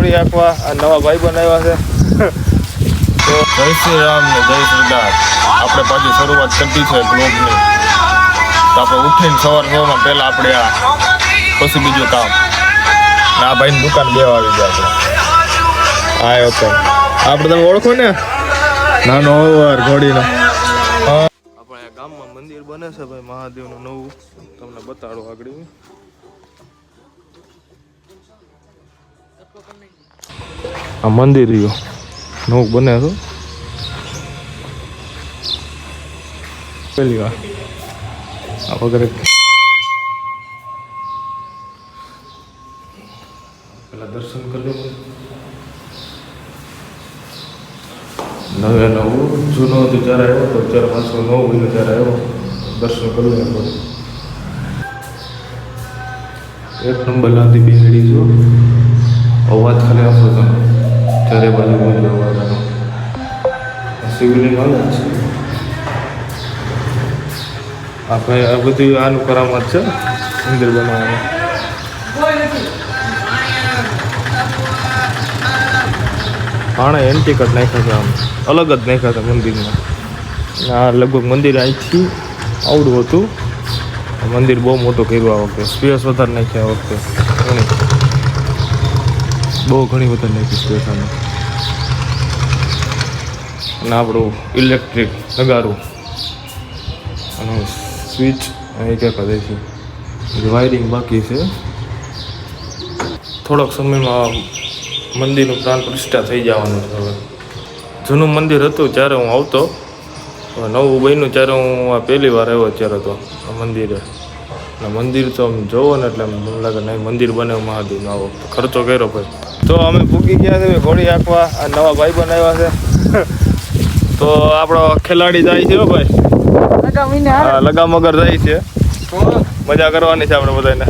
ઘોડી આંકવા આ નવા ભાઈ બનાવ્યા છે. તો જય શ્રી રામ ને જય સરદાર આપણે પાછી શરૂઆત કરતી છે બ્લોગની તો આપણે ઉઠીને સવાર સવારમાં પહેલા આપણે આ પછી બીજું કામ. ને આ ભાઈની દુકાન બે આવી ગયા આપણે. હા ઓકે આપણે તમે ઓળખો ને? નાનો ઓવર ઘોડીનો. આપણે આ ગામમાં મંદિર બને છે ભાઈ મહાદેવનું નવું. તમને બતાડો આગળ. આ મંદિર રહ્યું. નવું બને છે પહેલી વાર. આ વગર. પેલા દર્શન કરજો નવે નવું, જૂનો હતો જ્યારે આવ્યો તો ચાર પાંચસો નવ મહિનો જ્યારે આવ્યો. દર્શન કરી લે આપણે. એક નંબર લાંદી બેહડી છો અવાજ ખાલી આપો તમે. ચારે બાજુ બધો અવાજ આનો આ શિવલિંગ આવે છે આપણે આ બધું આનું કરામત છે. મંદિર બનાવવાનું. પાણે એન્ટી કટ નાખ્યા છે આમ. અલગ જ નાખ્યા હતા મંદિરમાં. આ લગભગ મંદિર અહીંથી આવડું હતું. મંદિર બહુ મોટું કર્યું આ વખતે. સ્પેસ વધારે નાખ્યા આ વખતે. બહુ ઘણી સ્પેસ આને અને આપણું ઇલેક્ટ્રિક નગારું. અને સ્વિચ અહીં ક્યાંક દે છે. વાયરિંગ બાકી છે. થોડોક સમયમાં મંદિરનું પ્રાણ પ્રતિષ્ઠા થઈ જવાનું છે હવે. જૂનું મંદિર હતું જ્યારે હું આવતો. નવું બન્યું ત્યારે હું આ પહેલી વાર આવ્યો ત્યારે તો આ મંદિરે. અને મંદિર તો આમ જોવો ને એટલે મને લાગે નહીં, મંદિર બને મહાદેવ આવો. ખર્ચો કર્યો ભાઈ. તો અમે ભૂકી ગયા છે ઘોડી આંકવા આ નવા ભાઈ બનાવ્યા છે. તો આપણો ખેલાડી જાય છે હો ભાઈ. લગામ વગર જાય છે. મજા કરવાની છે આપણે બધાને.